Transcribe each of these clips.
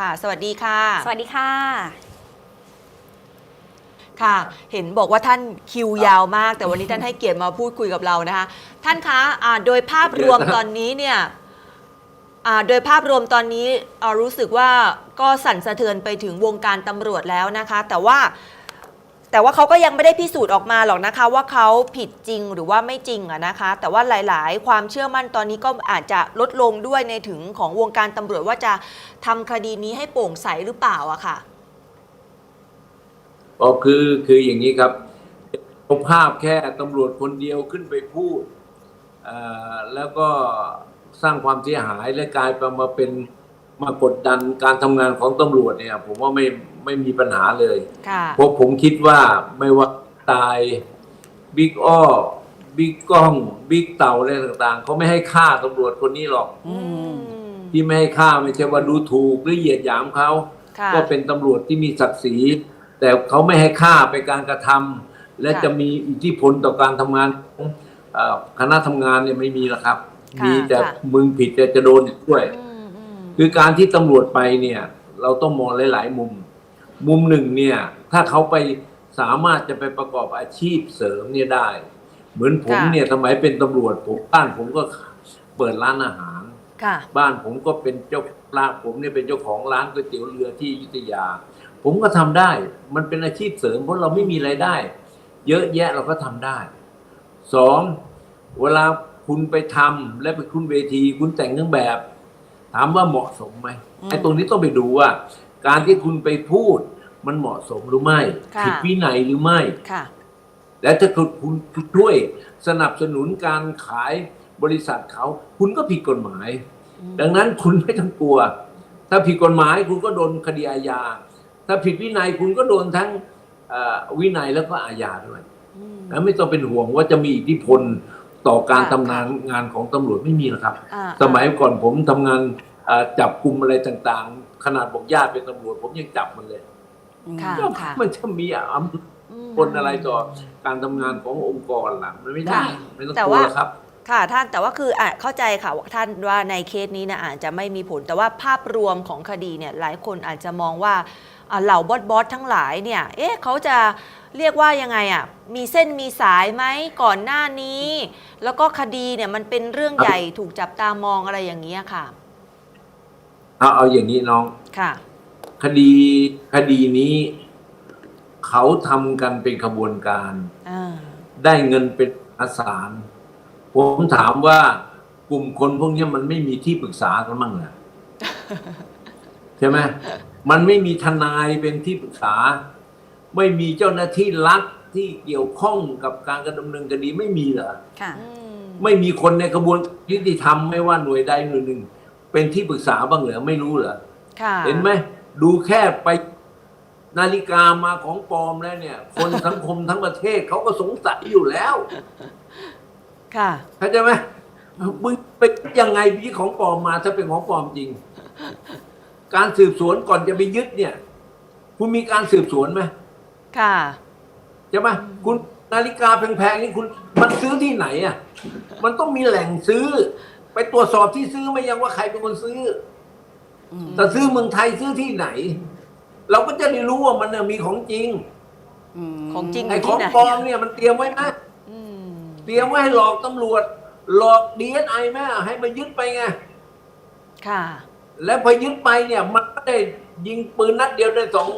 ค่ะ สวัสดีค่ะ สวัสดีค่ะ ค่ะ เห็นบอกว่าท่านคิวยาวมาก แต่วันนี้ท่านให้เกียรติมาพูดคุยกับเรานะคะ ท่านคะอ่าโดยภาพรวมตอนนี้เนี่ยอ่าโดยภาพรวมตอนนี้อ่ารู้สึกว่าก็สั่นสะเทือนไปถึงวงการตำรวจแล้วนะคะ แต่ว่า แต่ว่าเขาก็ยังไม่ได้พิสูจน์ออกมาหรอกนะคะ ว่าเขาผิดจริงหรือว่าไม่จริงอะนะคะ แต่ว่าหลาย ๆ ความเชื่อมั่นตอนนี้ก็อาจจะลดลงด้วยในถึงของวงการตำรวจว่าจะทำคดีนี้ให้โปร่งใสหรือเปล่าอะค่ะอ๋อคือคืออย่างนี้ครับเอาภาพแค่ตำรวจคนเดียวขึ้นไปพูดอ่อแล้วก็สร้างความเสียหายและกลายมาเป็นมากดดันการทำงานของตำรวจเนี่ย ผมว่าไม่ ไม่มีปัญหาเลยค่ะเพราะผมคิดว่าไม่ว่าตายบิ๊กอ้อบิ๊กก้องบิ๊กเต่าอะไรต่างๆเขาไม่ให้ฆ่าตำรวจคนนี้หรอกอืมที่ไม่ให้ฆ่าไม่ใช่ว่าดูถูกหรือเหยียดหยามเขาค่ะก็เป็นตำรวจที่มีศักดิ์ศรี แต่เขาไม่ให้ค่าไปการกระทำและค่ะจะมีอิทธิพลต่อการทำงานของเอ่อคณะทำงานเนี่ยไม่มีหรอกครับค่ะมีแต่ค่ะมึงผิดแต่จะโดนอีกด้วยอืมอืมคือการที่ตำรวจไปเนี่ย เราต้องมองหลาย ๆ มุม มุมหนึ่งเนี่ย ถ้าเขาไปสามารถจะไปประกอบอาชีพเสริมเนี่ยได้ เหมือนผมค่ะเนี่ยสมัยเป็นตำรวจผมบ้านผมก็เปิดร้านอาหารค่ะบ้านผมก็เป็นเจ้าร้านผมเนี่ยเป็นเจ้าของร้านก๋วยเตี๋ยวเรือที่อยุธยา ผมก็ทำได้ มันเป็นอาชีพเสริมเพราะเราไม่มีไรายได้ เยอะแยะเราก็ทำได้สองเวลาคุณไปทำและไปขึ้นเวที คุณแต่งเครื่องแบบ ถามว่าเหมาะสมไหมอืมไอ้ตรงนี้ต้องไปดูว่า การที่คุณไปพูดมันเหมาะสมหรือไม่ค่ะผิดวินัยหรือไม่ ค่ะ และถ้าคุณคุณช่วยสนับสนุนการขายบริษัทเขา คุณก็ผิดกฎหมาย อืม ดังนั้นคุณไม่ต้องกลัว ถ้าผิดกฎหมายคุณก็โดนคดีอาญา ถ้าผิดวินัยคุณก็โดนทั้งเอ่อวินัยแล้วก็อาญาด้วยอืมแล้วไม่ต้องเป็นห่วงว่าจะมีอิทธิพลต่อการค่ะทำงานงานของตำรวจไม่มีหรอกครับ อ่า สมัยก่อนผมทำงานเอ่อจับกลุ่มอะไรต่างๆ ขนาดบอกญาติเป็นตำรวจผมยังจับมันเลยค่ะก็ค่ะ มันจะมีอำอืมพลอะไรต่อการทำงานขององค์กรล่ะ มันไม่ได้ค่ะไม่ต้องแต่กลัวว่าหรอกครับ ค่ะท่านแต่ว่าคืออะเข้าใจค่ะว่าท่านว่าในเคสนี้นะอาจจะไม่มีผล แต่ว่าภาพรวมของคดีเนี่ยหลายคนอาจจะมองว่าอะเหล่าบอสบอสทั้งหลายเนี่ยเอ๊ะเขาจะเรียกว่ายังไงอะมีเส้นมีสายไหมก่อนหน้านี้ แล้วก็คดีเนี่ยมันเป็นเรื่องใหญ่ถูกจับตามองอะไรอย่างเงี้ยค่ะ เอาเอาอย่างนี้น้อง ค่ะ คดีคดีนี้ เขาทำกันเป็นขบวนการ อ่า ได้เงินเป็นอาสารผมถามว่ากลุ่มคนพวกนี้มันไม่มีที่ปรึกษากันบ้างเหรอใช่ไหมมันไม่มีทนายเป็นที่ปรึกษา ไม่มีเจ้าหน้าที่รัฐที่เกี่ยวข้องกับการกระดำเนินคดีไม่มีเหรอค่ะอืมไม่มีคนในกระบวนยุติธรรมไม่ว่าหน่วยใดหน่วยหนึ่ง เป็นที่ปรึกษาบ้างเหรอไม่รู้เหรอค่ะเห็นไหมดูแค่ไปนาฬิกามาของปลอมแล้วเนี่ย คนสังคมทั้งประเทศเขาก็สงสัยอยู่แล้ว ค่ะเข้าใจไหมมึงไปยังไงพี่ของปลอมมาถ้าเป็นของปลอมจริง การสืบสวนก่อนจะไปยึดเนี่ย คุณมีการสืบสวนไหมค่ะใช่ไหมคุณนาฬิกาแพงๆนี่คุณมันซื้อที่ไหนอะ มันต้องมีแหล่งซื้อ ไปตรวจสอบที่ซื้อไม่ยังว่าใครเป็นคนซื้ออืมแต่ซื้อเมืองไทยซื้อที่ไหน เราก็จะได้รู้ว่ามันน่ะมีของจริงมของจริงไอ้ของปลอมเนี่ยมันเตรียมไว้ไหมอืมเตรียมไว้ให้หลอกตำรวจ หลอกดีเอสไอแม่ให้มายึดไปไงค่ะ แล้วพอยึดไปเนี่ยมันไม่ได้ยิงปืนนัดเดียวได้สอง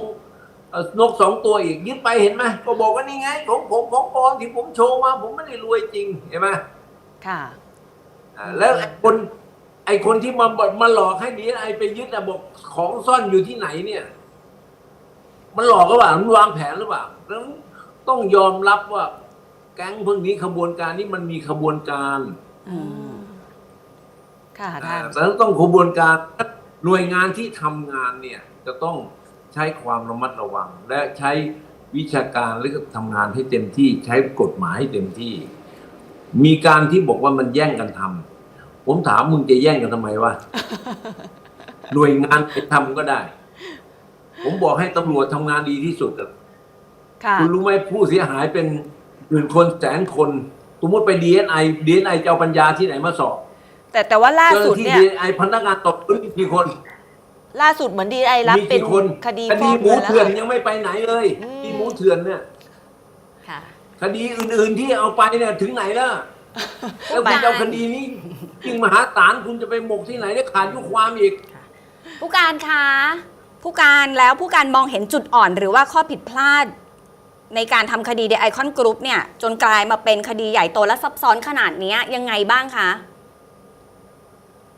เอ่อนกสองตัวอีกยึดไปเห็นไหมก็บอกว่านี่ไง ของผมของปลอมที่ผมโชว์มา ผมไม่ได้รวยจริงเห็นไหมค่ะ อ่าแล้วไอ้คนไอ้คนที่มาบอกมาหลอกให้ดีไอไปยึดอะบอกของซ่อนอยู่ที่ไหนเนี่ย มันหลอกหรือเปล่ามันวางแผนหรือเปล่าดังนั้นต้องยอมรับว่าแก๊งพวกนี้ขบวนการนี้มันมีขบวนการอืมค่ะท่านแต่ต้องขบวนการหน่วยงานที่ทำงานเนี่ย จะต้องใช้ความระมัดระวัง และใช้วิชาการและก็ทำงานให้เต็มที่ ใช้กฎหมายให้เต็มที่ มีการที่บอกว่ามันแย่งกันทำ ผมถามมึงจะแย่งกันทำไมวะ หน่วยงานไปทำก็ได้ ผมบอกให้ตำรวจทำงานดีที่สุดอะค่ะ คุณรู้ไหมผู้เสียหายเป็นหมื่นคนแสนคนสมมติไปดีเอสไอดีเอสไอจะเอาปัญญาที่ไหนมาสอบแต่แต่ว่าล่าเจ้าหสุดน้าที่เนี่ย ดีไอพนักงานตบพื้นกี่คนล่าสุดเหมือนดีไอรับมีเป็นกี่คนคดีคฟดีอกหมูเงินแล้วเถื่อนค่ะ ยังไม่ไปไหนเลยอืมที่หมูเถื่อนเนี่ย ค่ะ คดีอื่นๆที่เอาไปเนี่ยถึงไหนแล้ว แล้วคุณจะเอาคดีนี้ยิ่งมหาศาลคุณจะไปหมกที่ไหนได้ขาดยุความอีก ผู้การคะผู้การแล้วผู้การมองเห็นจุดอ่อน หรือว่าข้อผิดพลาด ในการทำคดีเดไอคอนกรุ๊ปเนี่ย จนกลายมาเป็นคดีใหญ่โตและซับซ้อนขนาดเนี้ยยังไงบ้างคะ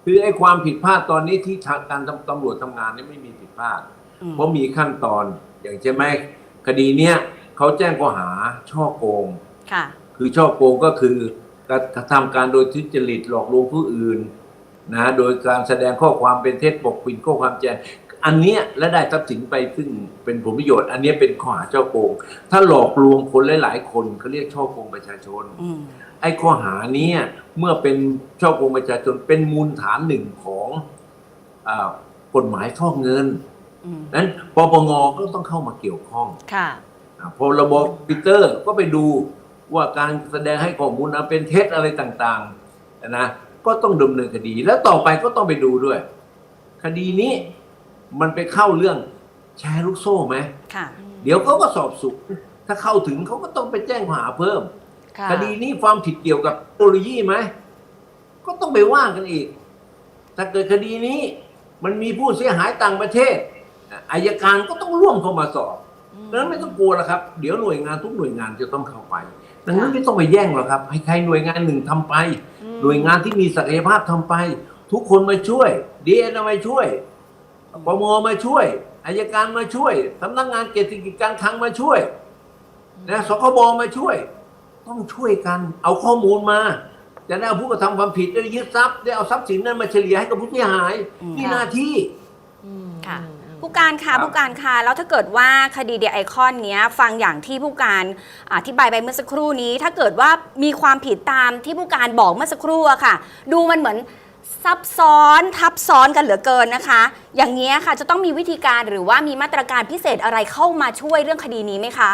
คือไอ้ความผิดพลาดตอนนี้ที่ทางการตำตำรวจทำงานนี่ไม่มีผิดพลาด อืม เพราะมีขั้นตอนอย่างใช่ไหมคดีเนี้ยเขาแจ้งข้อหาช่อโกง ค่ะ คือช่อโกงก็คือ กระทำการโดยทุจริตหลอกลวงผู้อื่นนะโดยการแสดงข้อความเป็นเท็จปกปิดข้อความแจ้งอันเนี้ยและได้ทรัพย์สินไปซึ่งเป็นผลประโยชน์ อันเนี้ยเป็นข้อหาช่อโกง ถ้าหลอกลวงคนหลาย ๆ คนเขาเรียกช่อโกงประชาชนอืมไอ้ข้อหาเนี้เมื่อเป็นช่อโกงประชาชนเป็นมูลฐานหนึ่งของอากฎหมายฟอกเงินอืมนั้นปปงก็ต้องเข้ามาเกี่ยวข้องค่ะอ่าพอระบบปีเตอร์ก็ไปดู ว่าการแสดงให้ข้อมูลอันเป็นเท็จอะไรต่างๆนะก็ต้องดำเนินคดี แล้วต่อไปก็ต้องไปดูด้วย คดีนี้มันไปเข้าเรื่องแชร์ลูกโซ่ไหมค่ะเดี๋ยวเขาก็สอบสวนถ้าเข้าถึงเขาก็ต้องไปแจ้งข้อหาเพิ่มค่ะคดีนี้ความผิดเกี่ยวกับเทคโนโลยีไหมก็ต้องไปว่ากันอีก ถ้าเกิดคดีนี้มันมีผู้เสียหายต่างประเทศอะอายการก็ต้องร่วมเข้ามาสอบดังนั้นไม่ต้องกลัวแล้วครับ เดี๋ยวหน่วยงานทุกหน่วยงานจะต้องเข้าไป ดังนั้นไม่ต้องไปแย่งหรอกครับ ให้ใครหน่วยงานหนึ่งทำไปอืมหน่วยงานที่มีศักยภาพทำไป ทุกคนมาช่วยดีเอ็นมาช่วยปมมาช่วยอายการมาช่วยสำนักงานเกียรติกิจการคลังมาช่วยนะสคบมาช่วย ต้องช่วยกัน เอาข้อมูลมาจะได้เอาผู้กระทำความผิดได้ยึดทรัพย์ได้เอาทรัพย์สินนั้นมาเฉลี่ยให้กับผู้เสียหายอืมนี่หน้าที่อืมค่ะอืม ผู้การครัคะบผู้การคะแล้วถ้าเกิดว่าคดีเดไอคอนเนี้ยฟังอย่างที่ผู้การอธิบายไปเมื่อสักครู่นี้ ถ้าเกิดว่ามีความผิดตามที่ผู้การบอกเมื่อสักครู่อะค่ะ ดูมันเหมือนซับซ้อนทับซ้อนกันเหลือเกินนะคะ อย่างนี้ยค่ะจะต้องมีวิธีการหรือว่ามีมาตรการพิเศษอะไรเข้ามาช่วยเรื่องคดีนี้ไหมคะ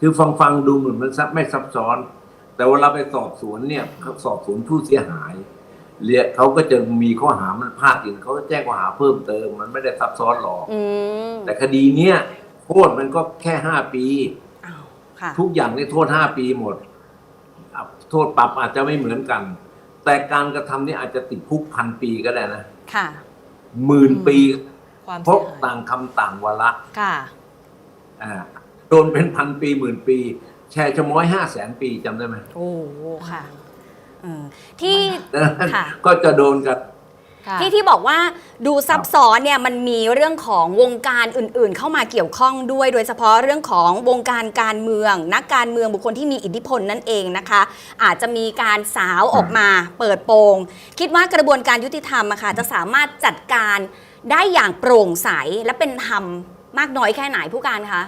คือฟังฟังๆดูเหมือนมันซับไม่ซับซ้อน แต่เวลาไปสอบสวนเนี่ยเขาสอบสวนผู้เสียหาย เรียกเขาก็จะมีข้อหามันพลาดอื่นเขาก็แจ้งข้อหาเพิ่มเติม มันไม่ได้ซับซ้อนหรอกอืมแต่คดีเนี้ยโทษมันก็แค่ห้าปี อ้าวค่ะ ทุกอย่างในโทษห้าปีหมดอะโทษปรับอาจจะไม่เหมือนกัน แต่การกระทำนี่อาจจะติดคุกพันปีก็ได้นะค่ะ หมื่นปี ความเพเสีราะยหายต่างคำต่างวาระค่ะ อ่าโดนเป็นพันปีหมื่นปี แชร์ชะม้อยห้าแสนปีจำได้ไหมโอ้ค่ะเออที่ดังนั้นค่ะ ก็จะโดนกันค่ะ ที่ที่บอกว่าดูซับซ้อนเนี่ยมันมีเรื่องของวงการอื่น ๆ เข้ามาเกี่ยวข้องด้วย โดยเฉพาะเรื่องของวงการการเมือง นักการเมืองบุคคลที่มีอิทธิพลนั่นเองนะคะ อาจจะมีการสาวออกมาเปิดโปง คิดว่ากระบวนการยุติธรรมอะค่ะจะสามารถจัดการได้อย่างโปร่งใสและเป็นธรรมมากน้อยแค่ไหนผู้การคะ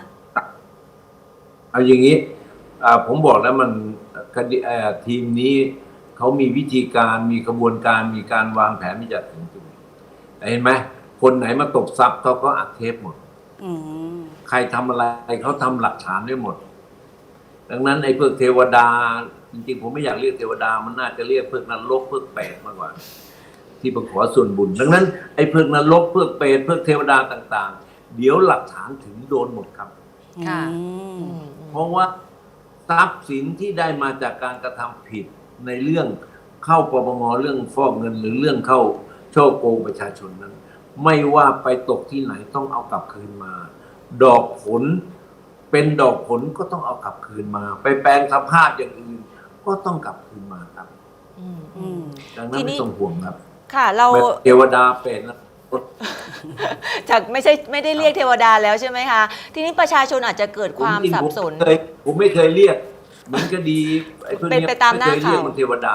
เอาอย่างนี้อ่าผมบอกแล้วมันคดีเอ่อทีมนี้ เขามีวิธีการมีกระบวนการมีการวางแผนมีจัดถึงจุดเห็นไหมคนไหนมาตบทรัพย์เขาก็อัดเทปหมดอืมใครทำอะไรเขาทำหลักฐานได้หมด ดังนั้นไอ้เพิกเทวดา จริงๆ ผมไม่อยากเรียกเทวดา มันน่าจะเรียกเพิกนรกเพิกเปรตมากกว่า ที่มาขอส่วนบุญ ดังนั้นไอ้เพิกนรกเพิกเปรตเพิกเทวดาต่าง ๆ เดี๋ยวหลักฐานถึงโดนหมดครับค่ะอืมอืมเพราะว่าทรัพย์สินที่ได้มาจากการกระทำผิด ในเรื่องเข้าปปงเรื่องฟอกเงินหรือเรื่องเข้าช่อโกงประชาชนนั้น ไม่ว่าไปตกที่ไหนต้องเอากลับคืนมา ดอกผลเป็นดอกผลก็ต้องเอากลับคืนมา ไปแปลงสภาพอย่างอื่นก็ต้องกลับคืนมาครับอืมอืมดังนั้ทีนนี้ไม่ต้องห่วงครับ ค่ะเราแบบเทวดาเป็นนะจากไม่ใช่ไม่ได้เรียกเทวดาแล้วใช่ไหมคะ ทีนี้ประชาชนอาจจะเกิดความผจริงๆสับสนผมเคยผมไม่เคยเรียกเห มือนคดีไอ้พวกเป็นนี้ยไปตามหน้าไม่เคยเรียกข่าวมันเทวดา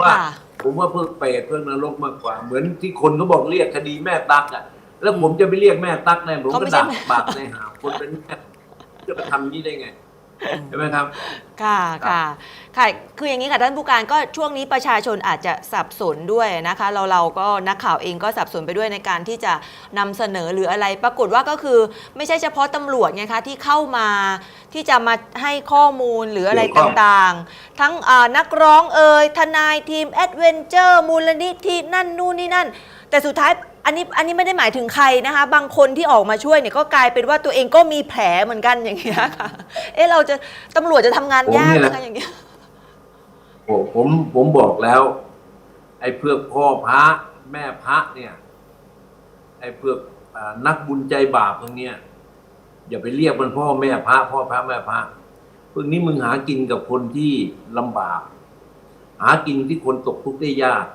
ว่า ค่ะ ผมว่าเพิ่งเปรตเพิ่งนรกมากกว่า เหมือนที่คนเขาบอกเรียกคดีแม่ตักอะ แล้วผมจะไปเรียกแม่ตักได้ผมเขาไม่ก็ใช่ด่าแม่ ปากในหาคนเป็นแม่จะมาทำนี้ได้ไง ใช่ไหมครับ ค่ะครับค่ะค่ะ คืออย่างนี้ค่ะท่านผู้การก็ช่วงนี้ประชาชนอาจจะสับสนด้วยนะคะ เราเราก็นักข่าวเองก็สับสนไปด้วยในการที่จะนำเสนอหรืออะไร ปรากฏว่าก็คือไม่ใช่เฉพาะตำรวจไงคะที่เข้ามาที่จะมาให้ข้อมูลหรืออะไรเกี่ยวข้องต่างๆ ทั้งอ่านักร้องเอ่ยทนายทีมแอดเวนเจอร์มูลนิธินั่นนู่นนี่นั่น แต่สุดท้าย อันนี้อันนี้ไม่ได้หมายถึงใครนะคะ บางคนที่ออกมาช่วยเนี่ยก็กลายเป็นว่าตัวเองก็มีแผลเหมือนกันอย่างเงี้ยค่ะ เอ๊ะเราจะตำรวจจะทำงานยากนะคะอย่างเงี้ยผมผมผมบอกแล้ว ไอ้เพื่อพ่อพระแม่พระเนี่ย ไอ้เพื่ออ่านักบุญใจบาปพวกเนี้ยอย่าไปเรียกมันพ่อแม่พระพ่อพระแม่พระพวกนี้มึงหากินกับคนที่ลำบาก หากินที่คนตกทุกข์ได้ยาก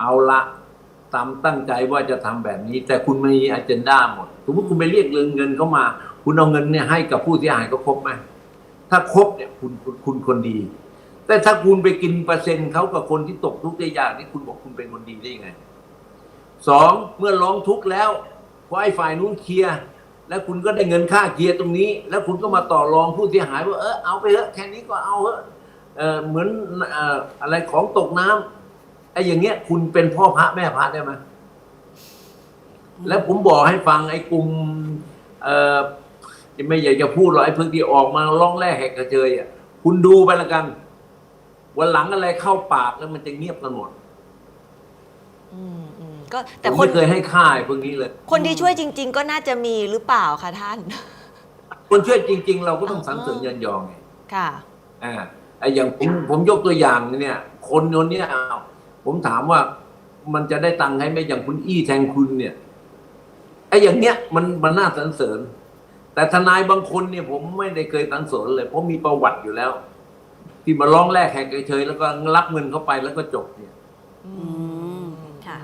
เอาละ ตามตั้งใจว่าจะทำแบบนี้ แต่คุณมีอ g e n d a หมดสมมติคุณไปเรียกเงินเงินเข้ามา คุณเอาเงินเนี่ยให้กับผู้เสียหายก็ครบไหมถ้าครบเนี่ยคุณคุณคุณคนดี แต่ถ้าคุณไปกินเปอร์เซ็นต์เขากับคนที่ตกทุกข์ได้ยากนี่คุณบอกคุณเป็นคนดีได้ยังไงสองเมื่อร้องทุกข์แล้วพอไอ้ฝ่ายนู้นเคลียร์แล้วคุณก็ได้เงินค่าเคลียร์ตรงนี้ แล้วคุณก็มาต่อรองผู้เสียหายว่าเออเอาไปเถอะแค่นี้ก็เอาเถอะเหมือนอออะไรของตกน้ำ ไอ้อย่างเงี้ย คุณเป็นพ่อพระแม่พระได้ไหมแล้วผมบอกให้ฟังไอ้กลุ่มเอ่อไม่อยากจะพูดหรอกไอ้เพิ่งที่ออกมาร้องแรกแหกกระเจยอะคุณดูไปละกัน วันหลังอะไรเข้าปากแล้วมันจะเงียบกันหมดอืมอืมก็ผแต่มคน ไม่เคยให้ค่ายพวกนี้เลย คนที่ช่วยจริง ๆ ก็น่าจะมีหรือเปล่าคะท่าน คนช่วยจริง ๆ เราก็ต้องสรรเสริญยันยองไง ค่ะ อ่าไอ้อย่างผมผมยกตัวอย่างเนี่ย คนคนเนี้ยอ้าว ผมถามว่ามันจะได้ตังค์ให้ไหมอย่างคุณอี้แทงคุณเนี่ยไอ้อย่างเนี้ยมันมันน่าสรรเสริญ แต่ทนายบางคนเนี่ย ผมไม่ได้เคยสรรเสริญเลย เพราะมีประวัติอยู่แล้ว ที่มาร้องแรกแหกเฉยๆแล้วก็รับเงินเข้าไปแล้วก็จบเนี่ยอืมค่ะ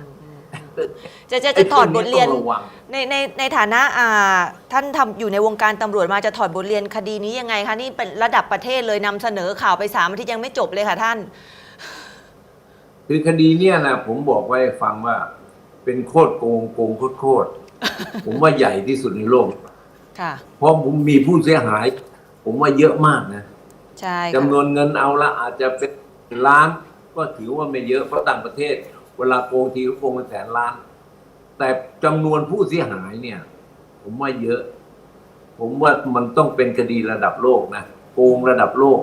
จะจะจะถอดบทเรียนไอ้พวกต้องระวังในในในฐานะอ่าท่านทำอยู่ในวงการตำรวจมาจะถอดบทเรียนคดีนี้ยังไงคะนี่เป็นระดับประเทศเลยนำเสนอข่าวไปสามอาทิตย์ยังไม่จบเลยค่ะท่าน คือคดีเนี่ยนะผมบอกไว้ฟังว่า เป็นโคตรโกงโกงโคตรโคตรผมว่าใหญ่ที่สุดในโลกค่ะเพราะผมมีผู้เสียหาย ผมว่าเยอะมากนะใช่จำนค่ะวนเงินเอาละอาจจะเป็นล้าน ก็ถือว่าไม่เยอะเพราะต่างประเทศ เวลาโกงทีก็โกงเป็นแสนล้าน แต่จำนวนผู้เสียหายเนี่ย ผมว่าเยอะ ผมว่ามันต้องเป็นคดีระดับโลกนะโกงระดับโลก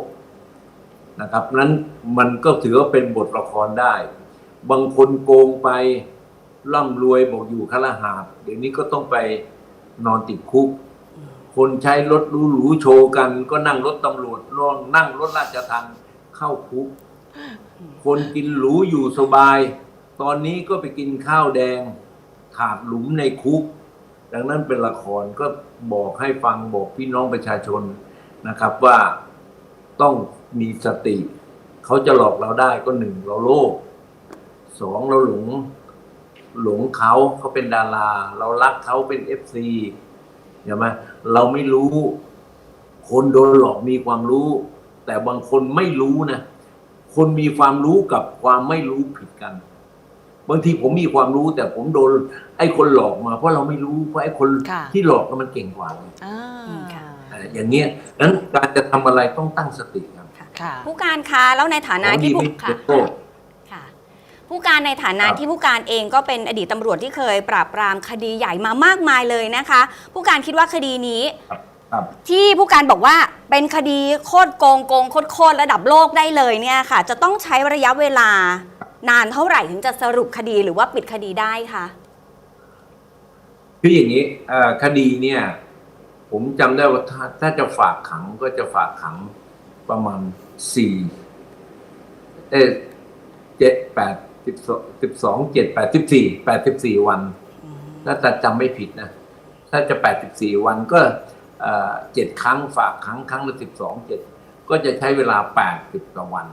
นะครับนั้นมันก็ถือว่าเป็นบทละครได้ บางคนโกงไปร่ำรวยบอกอยู่คฤหาสน์เดี๋ยวนี้ก็ต้องไปนอนติดคุก คนใช้รถหรูๆโชว์กัน ก็นั่งรถตำรวจลองนั่งรถราชทัณฑ์เข้าคุก คนกินหรูอยู่สบาย ตอนนี้ก็ไปกินข้าวแดงขาดหลุมในคุก ดังนั้นเป็นละครก็บอกให้ฟังบอกพี่น้องประชาชนนะครับว่า ต้องมีสติ เขาจะหลอกเราได้ก็หนึ่งเราโลภสองเราหลง หลงเขาเขาเป็นดารา เรารักเขาเป็นเอฟซีใช่ไหมเราไม่รู้ คนโดนหลอกมีความรู้ แต่บางคนไม่รู้นะคนมีความรู้กับความไม่รู้ผิดกัน บางทีผมมีความรู้แต่ผมโดน ไอ้คนหลอกมา เพราะเราไม่รู้เพราะไอ้คนค่ะที่หลอกก็มันเก่งกว่า อ่าอืมค่ะอ่าอย่างเงี้ยนั้นการจะทำอะไรต้องตั้งสติครับค่ะผู้การคะแล้วในฐานะของดีที่ผู้ไม่ค่ะเป็นโทษค่ะผู้การในฐานะครับที่ผู้การเองก็เป็นอดีตตำรวจที่เคยปราบปรามคดีใหญ่มามากมายเลยนะคะ ผู้การคิดว่าคดีนี้ครับที่ผู้การบอกว่าเป็นคดีโคตรโกงโกงโคตรโคตรระดับโลกได้เลยเนี่ยค่ะ จะต้องใช้ระยะเวลานานเท่าไหร่ถึงจะสรุปคดีหรือว่าปิดคดีได้คะคืออย่างนี้เอ่อคดีเนี่ย ผมจำได้ว่าถ้าถ้าจะฝากขังก็จะฝากขังประมาณสี่เออเจ็ดแปดสิบสองสิบสองเจ็ดแปดสิบสี่แปดสิบสี่วันถ้าจะจำไม่ผิดนะ ถ้าจะแปดสิบสี่วันก็เอ่อเจ็ดครั้งฝากครั้งครั้งละสิบสองเจ็ดก็จะใช้เวลาแปดสิบกว่าวัน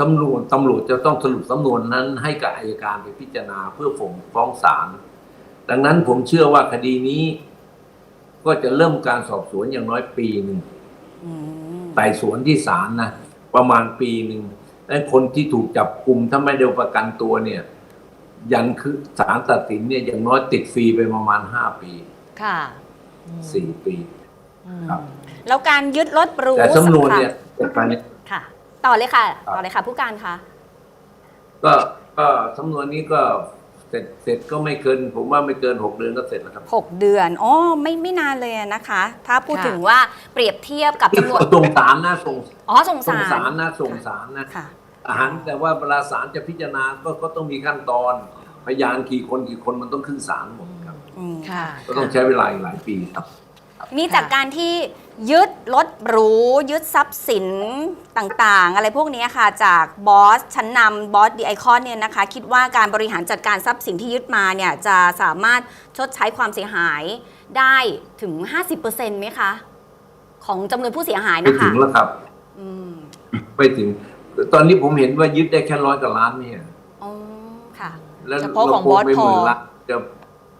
สำนวนตำรวจจะต้องสรุปสำนวนนั้นให้กับอายการไปพิจารณาเพื่อส่งฟ้องศาลดังนั้นผมเชื่อว่าคดีนี้ ก็จะเริ่มการสอบสวนอย่างน้อยปีหนึ่งอืมไต่สวนที่ศาลนะประมาณปีหนึ่งและคนที่ถูกจับกลุ่มถ้าไม่ได้ประกันตัวเนี่ย ยันคือศาลตัดสินเนี่ยอย่างน้อยติดฟรีไปประมาณห้าปี ค่ะอืมสี่ปีอืมครับแล้วการยึดรถหรูแต่สำนวนค่ะเนี่ยแต่ภายในค่ะ ต่อเลยค่ะครับต่อเลยค่ะ ผู้การคะก็ก็สำนวนนี้ก็เส ร็จเสร็จก็ไม่เกิน ผมว่าไม่เกินหกเดือนก็เสร็จแล้วครับ หกเดือนอ๋อไม่ไม่นานเลยอะนะคะ ถ้าพูดถึงว่าเปรียบเทียบกับที่ตำรวจส่งศาลนะส่งอ๋อส่งส่งสาศารลนะส่งศาลนะค่ะ อาหารแต่ว่าเวลาศาลจะพิจารณาก็ก็ต้องมีขั้นตอน พยานกี่คนกี่คนมันต้องขึ้นศาลหมดครับ อืม ค่ะ ก็ต้องใช้เวลาอีกหลายปีครับ มีจากการที่ยึดรถหรู ยึดทรัพย์สินต่างๆ อะไรพวกนี้ค่ะ จากบอสชั้นนำบอสดีไอคอนเนี่ยนะคะ คิดว่าการบริหารจัดการทรัพย์สินที่ยึดมาเนี่ย จะสามารถชดใช้ความเสียหายได้ถึง 50%ไหมคะ ของจำนวนผู้เสียหายไม่นะถึคะงแล้วครับอืมไม่ถึง ตอนนี้ผมเห็นว่ายึดได้แค่ร้อยกว่าล้านเนี่ยอ๋อค่ะแล้วเฉพาะของรโกบอสไปพอหมื่นล้านจะ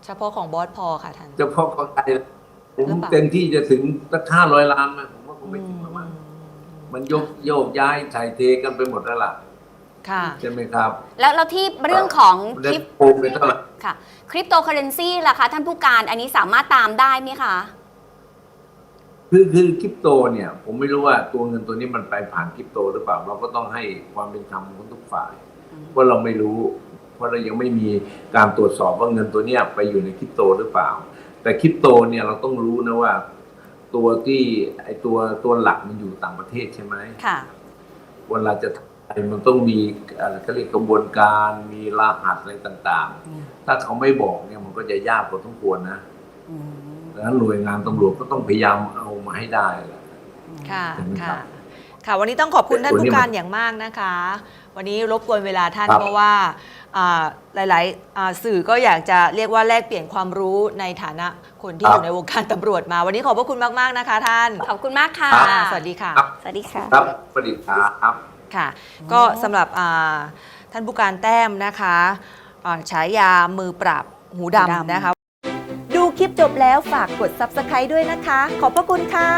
เฉพาะของบอสพอค่ะท่านเฉพาะของไทย ผมหรือเปล่าเต็มที่จะถึงสักห้าร้อยล้านนะผมว่าคงไม่ถึงประมาณมันยกโยกย้ายถ่ายเทกันไปหมดแล้วล่ะค่ะใช่ไหมครับ แล้วแล้วที่เรื่องของคได้ลิปโกงไปเท่าไหร่ค่ะคริปโตเคอเรนซีล่ะคะ ท่านผู้การอันนี้สามารถตามได้ไหมคะคือคือคริปโตเนี่ย ผมไม่รู้ว่าตัวเงินตัวนี้มันไปผ่านคริปโตหรือเปล่า เราก็ต้องให้ความเป็นธรรมของทุกฝ่ายอืมว่าเราไม่รู้ เพราะเรายังไม่มีการตรวจสอบว่าเงินตัวเนี้ยไปอยู่ในคริปโตหรือเปล่า แต่คริปโตเนี่ยเราต้องรู้นะว่า ตัวที่ไอตัวตัวหลักมันอยู่ต่างประเทศใช่ไหมค่ะเวลาจะทำอะไรมันต้องมีอะไรเขาเรียกกระบวนการมีรหัสอะไรต่างอืมๆถ้าเขาไม่บอกเนี่ยมันก็จะยากพอสมควรนะอืมดังนั้นหน่วยงานตำรวจก็ต้องพยายามเอามาให้ได้แหละค่ะเห็นไหมครัค่ะบค่ะ วันนี้ต้องขอบคุณท่านวันนี้ผู้การมันอย่างมากนะคะ วันนี้รบกวนเวลาท่านครับเพราะว่าอ่า หลายๆอ่าสื่อก็อยากจะเรียกว่าแลกเปลี่ยนความรู้ในฐานะคนที่อยู่ในวงการตำรวจมา วันนี้ขอบพระคุณมาก ๆ นะคะท่าน ขอบคุณมากค่ะค่ะ สวัสดีค่ะ ครับสวัสดีค่ะครับประดิษฐ์ครับ ค่ะ ก็สำหรับอ่าท่านผู้การแต้มนะคะอ่าฉายามือปราบหูหูดำ ดำนะคะ ดูคลิปจบแล้วฝากกด subscribe ด้วยนะคะ ขอบพระคุณค่ะ